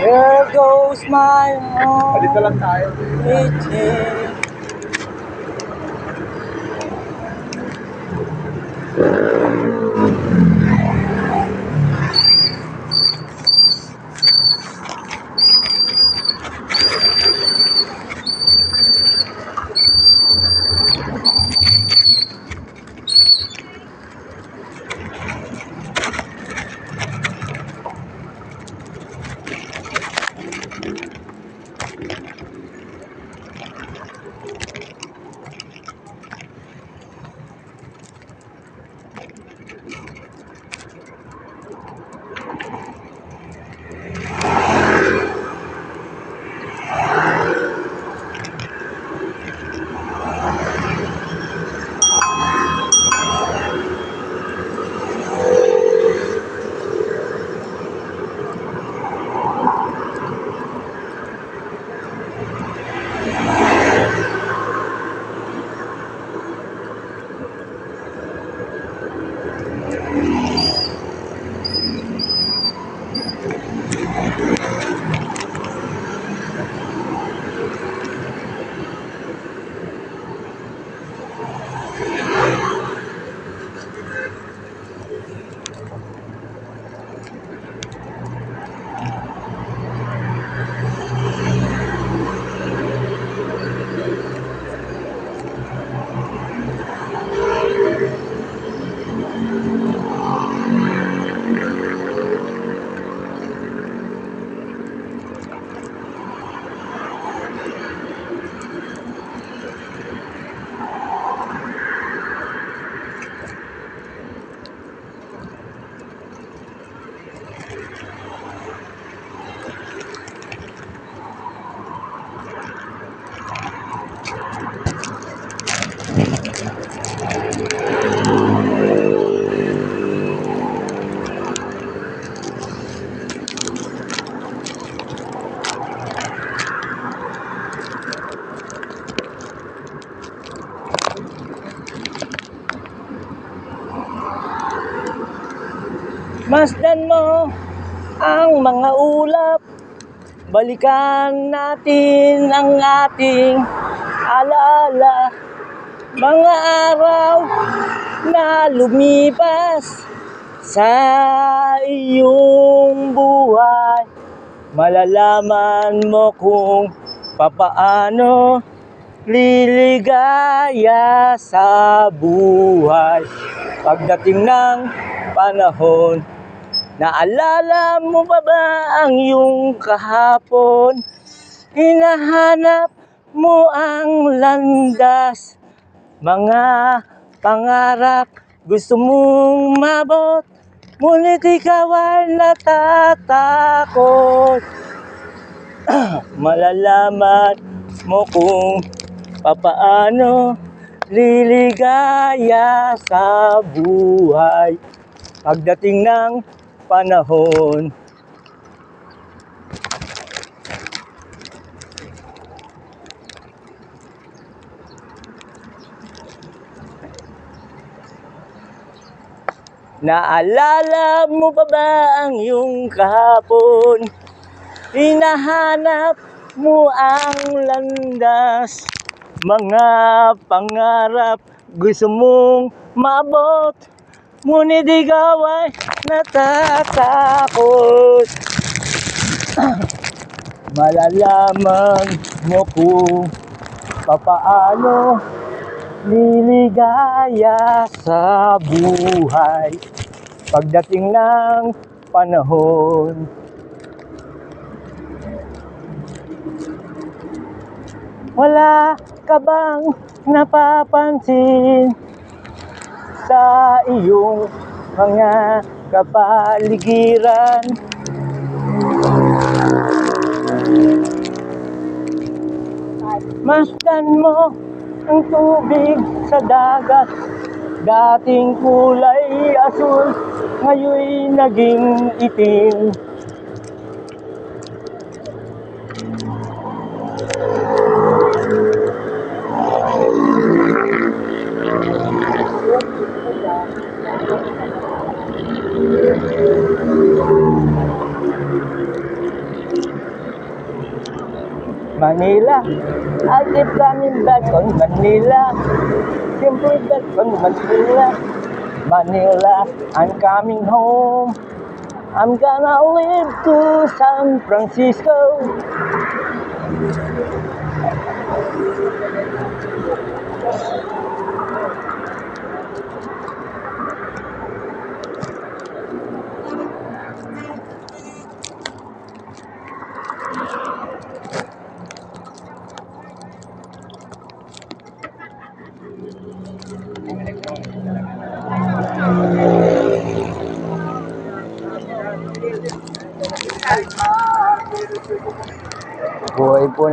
There goes my heart. Dito lang tayo. beating. Mo ang mga ulap. Balikan natin ang ating alaala Mga araw na lumipas sa iyong buhay. Malalaman mo kung papaano liligaya sa buhay. Pagdating ng panahon Naalala mo pa ba ang iyong kahapon? Hinahanap mo ang landas. Mga pangarap gusto mong mabot Ngunit ikaw ay natatakot. Malalaman mo kung papaano liligaya sa buhay. Pagdating ng panahon. Naalala mo pa ba ang iyong kahapon? Hinahanap mo ang landas Mga pangarap gusto mong maabot Ngunit ikaw ay natatakot Malalaman mo kung papaano liligaya sa buhay pagdating ng panahon. Wala ka bang napapansin sa iyong mga kapaligiran? Masdan mo ang tubig sa dagat Dating kulay asul, ngayon naging itim Manila. I keep coming back on Manila. Simply back on Manila. Manila, I'm coming home. I'm gonna live to San Francisco.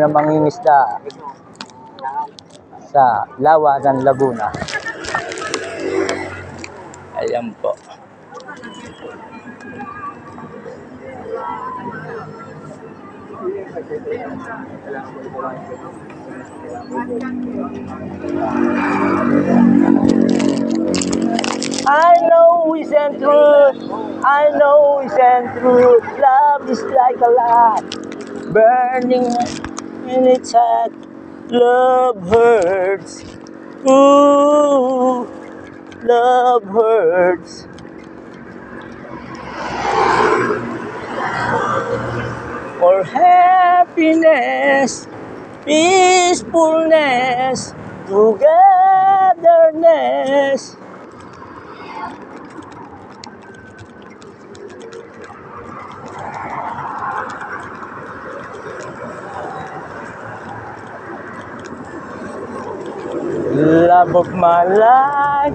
Ng mangingisda sa Lawa ng Laguna. Ayan po. I know it's and truth. I know it's and truth. Love is like a light burning in its heart. Love hurts. Ooh, love hurts. For happiness, peacefulness, togetherness. Of my life,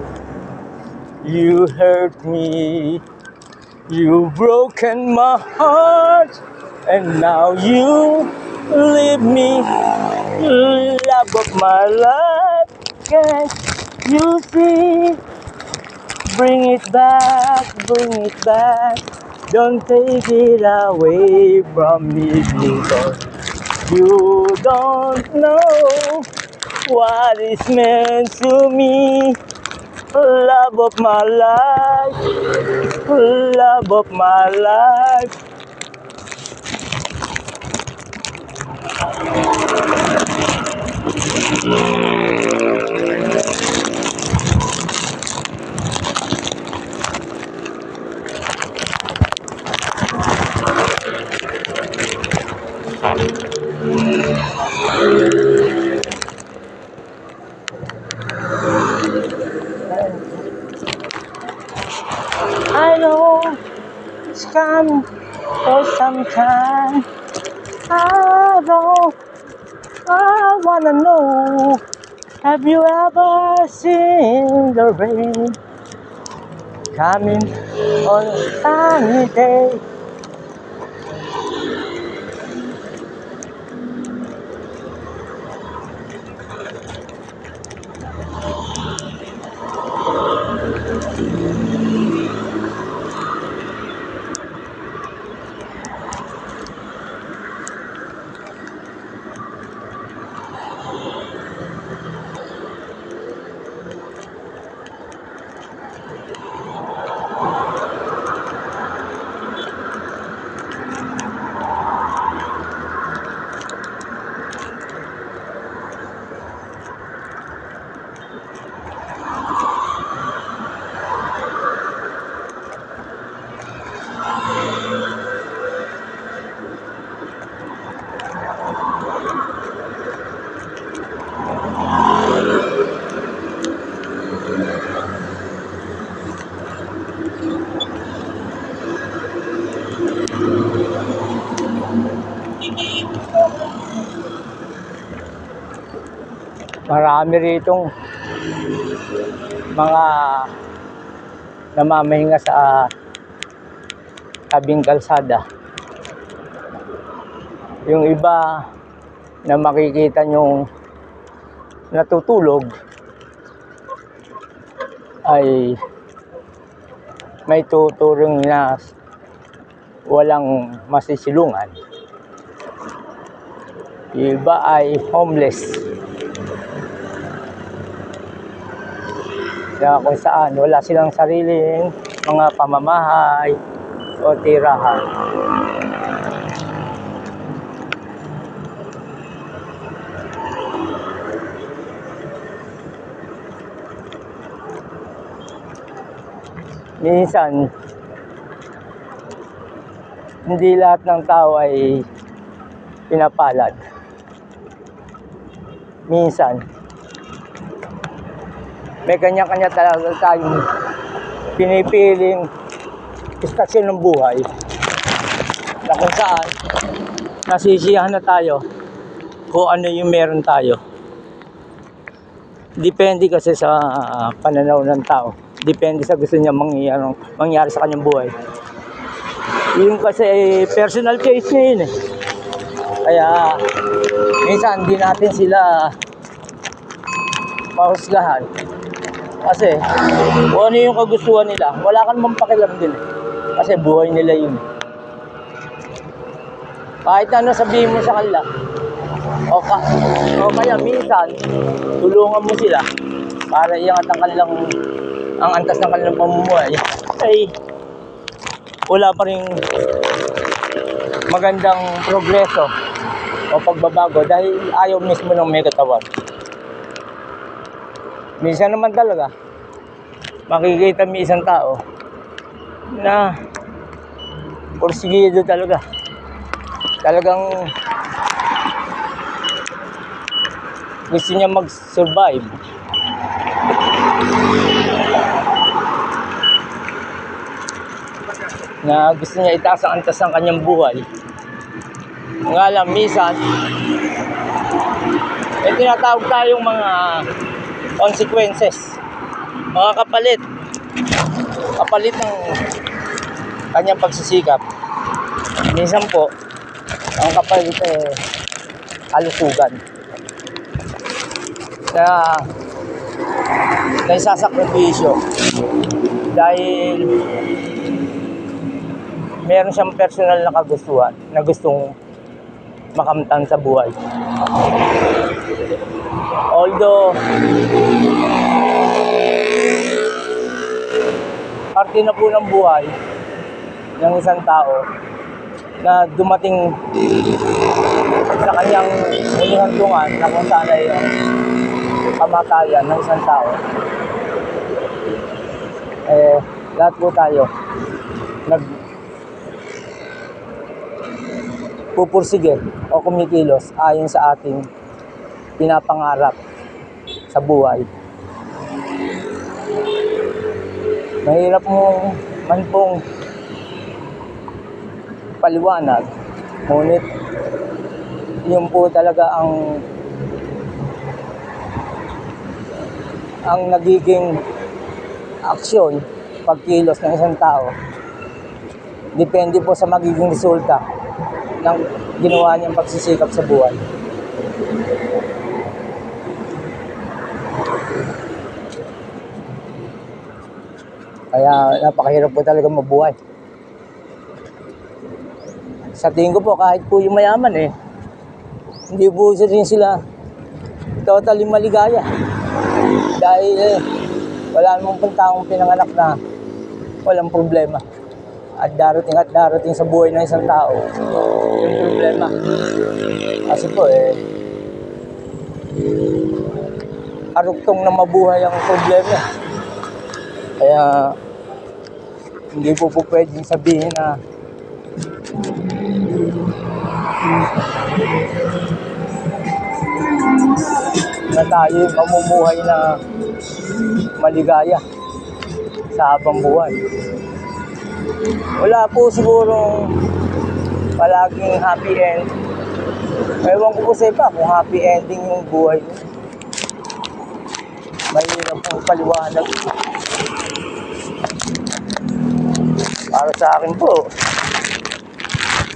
you hurt me. You've broken my heart, and now you leave me. Love of my life, can't you see? Bring it back, bring it back. Don't take it away from me because you don't know what is meant to me. Love of my life, love of my life. I know it's coming for some time. I don't, I wanna know. Have you ever seen the rain coming on a sunny day? Marami ritong mga namamahinga sa tabing kalsada. Yung iba na makikita nyong natutulog ay may tuturing na walang masisilungan. Iba ay homeless. na kung saan wala silang sariling mga pamamahay o tirahan. Minsan, hindi lahat ng tao ay pinapalad. Minsan, may kanya-kanya talaga tayong pinipiling istasyon ng buhay na kung saan nasisiyahan na tayo kung ano yung meron tayo. Depende kasi sa pananaw ng tao. Depende sa gusto niya mangyari, mangyari sa kanyang buhay. Yung kasi personal case niya yun eh. Kaya minsan hindi natin sila mahusgahan. Kasi kung ano yung kagustuhan nila, wala ka namang pakialam din eh. Kasi buhay nila yun. Kahit ano sabihin mo sa kanila, o, ka, o kaya minsan, tulungan mo sila para iangat ang kanilang, ang antas ng kanilang pamumuhay, ay wala pa rin magandang progreso o pagbabago dahil ayaw mismo ng may katawan. Minsan naman talaga, makikita mo isang tao na porsigido talaga. Talagang gusto niya mag-survive. Na gusto niya itaas ang antas ng kanyang buhay. Nga lang, minsan, may tinatawag tayong mga consequences. Mga kapalit. Kapalit ng kanyang pagsisikap. Minsan po, ang kapalit eh, kalusugan. Na na isasakripisyo dahil meron siyang personal na kagustuhan na gustong makamtan sa buhay. Although, parte na po ng buhay ng isang tao na dumating sa kanyang huling hantungan na kung saan ay kamatayan ng isang tao. Eh, lahat po tayo nag pupursige o kumikilos ayon sa ating pinapangarap sa buhay. Mahirap mo man pong paliwanag, ngunit yun po talaga ang ang nagiging aksyon pagkilos ng isang tao depende po sa magiging resulta ng ginawa niyang pagsisikap sa buhay. Kaya napakahirap po talaga mabuhay. Sa tingin ko po, kahit po yung mayaman eh, hindi po rin sila totally maligaya. Dahil eh, wala namang pong taong pinanganak na walang problema. At darating at darating sa buhay ng isang tao, yung problema. Kasi po eh, aruktong na mabuhay ang problema. Kaya hindi po po pwedeng sabihin na na tayo mamumuhay na maligaya sa habang buhay. Wala po sigurong palaging happy end. Ewan ko po sa iba kung happy ending yung buhay mo. Mahirap pong paliwanag. Para sa akin po,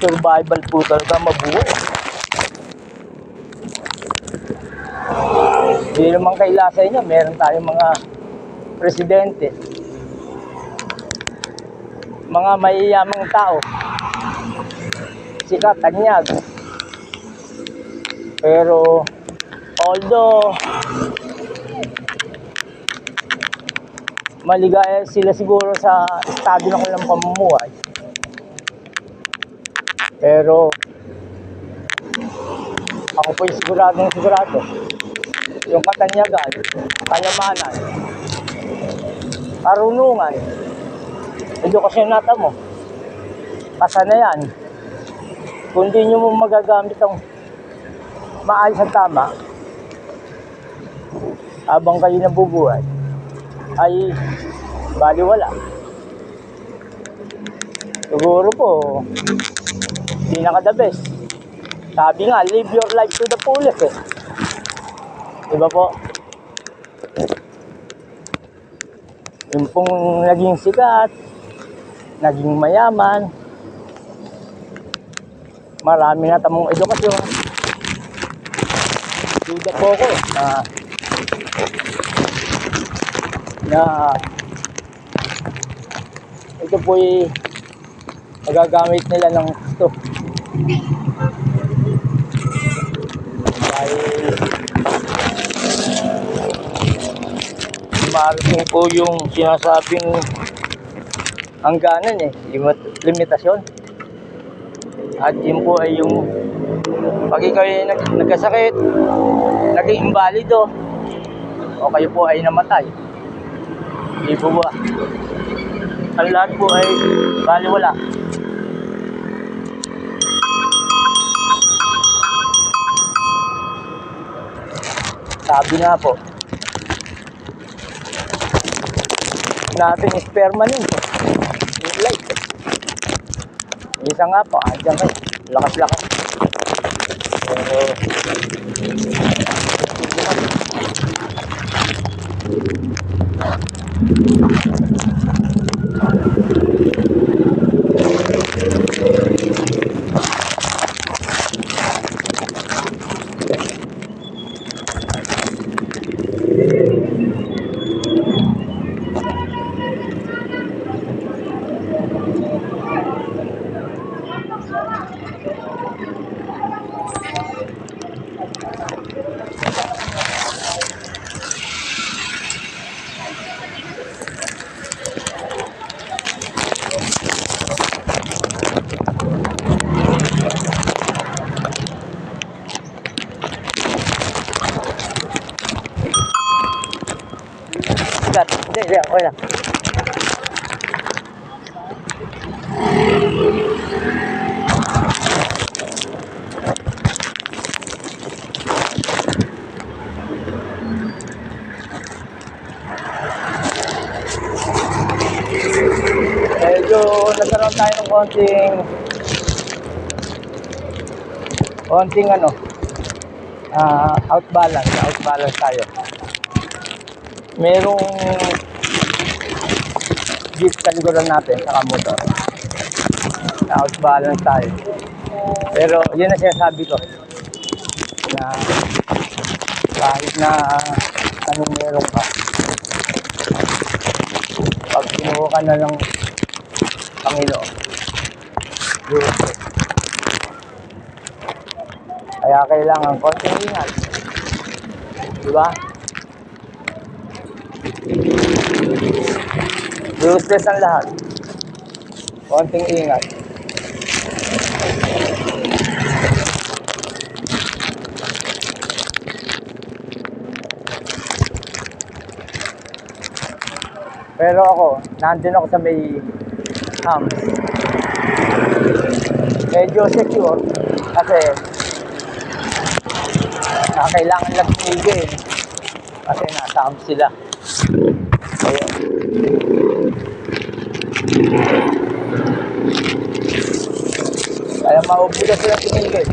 survival po talaga mabuo. Hindi naman kaila sa inyo, meron tayong mga presidente, mga mayayamang tao, sikat, tanyag. Pero, although, maligaya sila siguro sa estado ng kanilang pamumuhay. Pero, ako po yung siguradong sigurado. Yung katanyagan, kayamanan, karunungan, edukasyon nata mo. Pasa na yan. Kung di nyo mo magagamit ang maayos at tama, habang kayo nabubuhay, ay baliwala. Siguro po, pinaka the best. Sabi nga, live your life to the fullest eh. Diba po? Yung pong naging sikat, naging mayaman, marami na tamong edukasyon. Duda po ko na na ito po'y magagamit nila ng gusto. Dahil po yung sinasabing hangganan eh, limit- limitasyon. At yun po ay yung pag ikaw ay nag, nagkasakit, naging imbalido, o kayo po ay namatay. Ba? Ang lahat po ay baliwala. Sabi nga po, natin is permanent eh. Yung eh. Isa nga po, andyan kayo. Lakas-lakas. Pero, Gat, hindi, hindi, okay lang. Medyo nagkaroon tayo ng konting konting ano ah outbalance, outbalance tayo merong jeep sa likuran natin sa motor. Na outbalance tayo. Pero yun ang sinasabi ko. Na kahit na anong meron ka, pag kinuha ka na ng Panginoon. Kaya kailangan konting ingat. Diba? Useless ang lahat. Konting ingat. Pero ako, nandun ako sa may hams. Medyo secure kasi na kailangan lang tumigil kasi nasa hams sila. Ayun. Kaya maubuga sila tumigil.